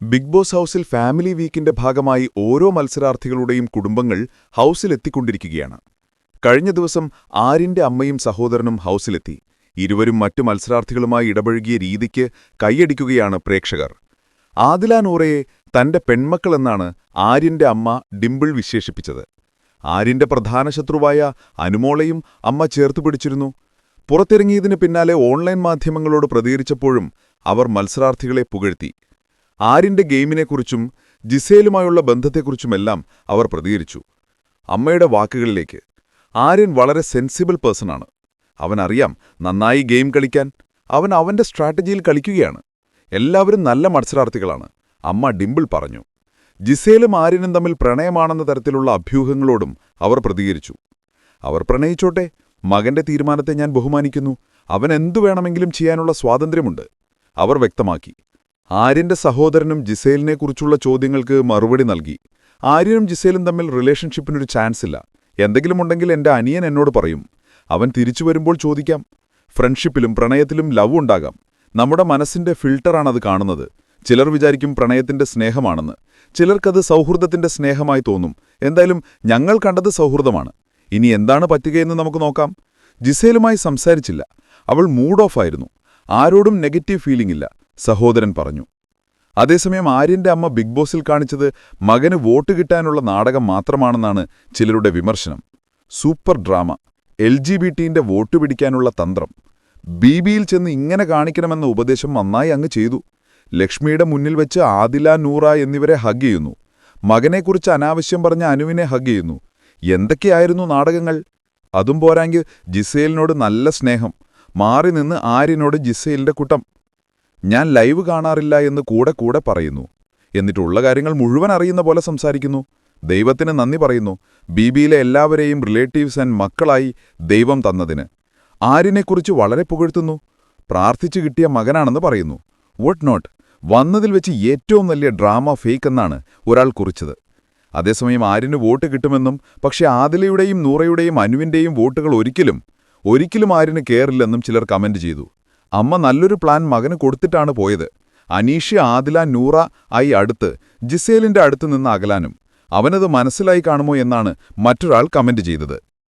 Big Boss ഹൗസിൽ family വീക്കിന്റെ ഭാഗമായി ഓരോ മത്സരാർത്ഥികളുടെയും കുടുംബങ്ങൾ ഹൗസിലെത്തിക്കൊണ്ടിരിക്കുകയാണ്. കഴിഞ്ഞ ദിവസം ആരിന്റെ അമ്മയും സഹോദരനും ഹൗസിലെത്തി. ഇരുവരും മറ്റു മത്സരാർത്ഥികളുമായി ഇടപഴകിയ രീതിക്ക് കൈയടിക്കുകയാണ് പ്രേക്ഷകർ. ആദില തന്റെ പെൺമക്കളെന്നാണ് ആര്യന്റെ അമ്മ ഡിംപിൾ വിശേഷിപ്പിച്ചത്. ആര്യന്റെ പ്രധാന ശത്രുവായ അനുമോളയും അമ്മ ചേർത്തു പിടിച്ചിരുന്നു. പുറത്തിറങ്ങിയതിന് പിന്നാലെ ഓൺലൈൻ മാധ്യമങ്ങളോട് പ്രതികരിച്ചപ്പോഴും അവർ മത്സരാർത്ഥികളെ പുകഴ്ത്തി. ആരിന്റെ ഗെയിമിനെക്കുറിച്ചും ജിസേലുമായുള്ള ബന്ധത്തെക്കുറിച്ചുമെല്ലാം അവർ പ്രതികരിച്ചു. അമ്മയുടെ വാക്കുകളിലേക്ക് ആര്യൻ വളരെ സെൻസിബിൾ പേഴ്സണാണ്. അവനറിയാം നന്നായി ഗെയിം കളിക്കാൻ. അവൻ അവന്റെ സ്ട്രാറ്റജിയിൽ കളിക്കുകയാണ്. എല്ലാവരും നല്ല മത്സരാർത്ഥികളാണ് അമ്മ ഡിംപിൾ പറഞ്ഞു. ജിസേലും ആര്യനും തമ്മിൽ പ്രണയമാണെന്ന തരത്തിലുള്ള അഭ്യൂഹങ്ങളോടും അവർ പ്രതികരിച്ചു. അവർ പ്രണയിച്ചോട്ടെ മകന്റെ തീരുമാനത്തെ ഞാൻ ബഹുമാനിക്കുന്നു. അവൻ എന്തു വേണമെങ്കിലും ചെയ്യാനുള്ള സ്വാതന്ത്ര്യമുണ്ട് അവർ വ്യക്തമാക്കി. ആര്യന്റെ സഹോദരനും ജിസേലിനെക്കുറിച്ചുള്ള ചോദ്യങ്ങൾക്ക് മറുപടി നൽകി. ആര്യനും ജിസേലും തമ്മിൽ റിലേഷൻഷിപ്പിനൊരു ചാൻസ് ഇല്ല. എന്തെങ്കിലും ഉണ്ടെങ്കിൽ എന്റെ അനിയൻ എന്നോട് പറയും. അവൻ തിരിച്ചു വരുമ്പോൾ ചോദിക്കാം. ഫ്രണ്ട്ഷിപ്പിലും പ്രണയത്തിലും ലവ് ഉണ്ടാകാം. നമ്മുടെ മനസ്സിന്റെ ഫിൽട്ടറാണത് കാണുന്നത്. ചിലർ വിചാരിക്കും പ്രണയത്തിന്റെ സ്നേഹമാണെന്ന്. ചിലർക്കത് സൗഹൃദത്തിന്റെ സ്നേഹമായി തോന്നും. എന്തായാലും ഞങ്ങൾ കണ്ടത് സൗഹൃദമാണ്. ഇനി എന്താണ് പറ്റുകയെന്ന് നമുക്ക് നോക്കാം. ജിസേലുമായി സംസാരിച്ചില്ല. അവൾ മൂഡ് ഓഫ് ആയിരുന്നു. ആരോടും നെഗറ്റീവ് ഫീലിംഗ് ഇല്ല. സഹോദരൻ പറഞ്ഞു അതേസമയം ആര്യന്റെ അമ്മ ബിഗ് ബോസിൽ കാണിച്ചത് മകന് വോട്ട് കിട്ടാനുള്ള നാടകം മാത്രമാണെന്നാണ് ചിലരുടെ വിമർശനം. Super drama L G B ടീന്റെ vote പിടിക്കാനുള്ള തന്ത്രം. ബിബിയിൽ ചെന്ന് ഇങ്ങനെ കാണിക്കണമെന്ന ഉപദേശം നന്നായി അങ്ങ് ചെയ്തു. ലക്ഷ്മിയുടെ മുന്നിൽ വെച്ച് ആദില നൂറ എന്നിവരെ ഹഗ് ചെയ്യുന്നു. മകനെക്കുറിച്ച് അനാവശ്യം പറഞ്ഞ അനുവിനെ ഹഗ് ചെയ്യുന്നു. എന്തൊക്കെയായിരുന്നു നാടകങ്ങൾ? അതും പോരാങ്കിൽ ജിസേലിനോട് നല്ല സ്നേഹം. മാറി നിന്ന് ആര്യനോട് ജിസേലിന്റെ കുട്ടം. ഞാൻ ലൈവ് കാണാറില്ല എന്ന് കൂടെ കൂടെ പറയുന്നു. എന്നിട്ടുള്ള കാര്യങ്ങൾ മുഴുവൻ അറിയുന്ന പോലെ സംസാരിക്കുന്നു. ദൈവത്തിന് നന്ദി പറയുന്നു. ബിബിയിലെ എല്ലാവരെയും റിലേറ്റീവ്സ് ആൻഡ് മക്കളായി ദൈവം തന്നതിന്. ആരിനെക്കുറിച്ച് വളരെ പുകഴ്ത്തുന്നു. പ്രാർത്ഥിച്ചു കിട്ടിയ മകനാണെന്ന് പറയുന്നു. വട്ട് നോട്ട് വന്നതിൽ വെച്ച് ഏറ്റവും വലിയ ഡ്രാമ ഫേക്ക് എന്നാണ് ഒരാൾ കുറിച്ചത്. അതേസമയം ആരിന് വോട്ട് കിട്ടുമെന്നും പക്ഷെ ആദിലയുടെയും നൂറയുടെയും അനുവിന്റെയും വോട്ടുകൾ ഒരിക്കലും ഒരിക്കലും ആരിന് കയറില്ലെന്നും ചിലർ കമന്റ് ചെയ്തു. അമ്മ നല്ലൊരു പ്ലാൻ മകന് കൊടുത്തിട്ടാണ് പോയത്. അനീഷ ആദില നൂറ ആയി അടുത്ത് ജിസേലിന്റെ അടുത്ത് നിന്ന് അകലാനും. അവനത് മനസ്സിലായി കാണുമോ എന്നാണ് മറ്റൊരാൾ കമന്റ് ചെയ്തത്.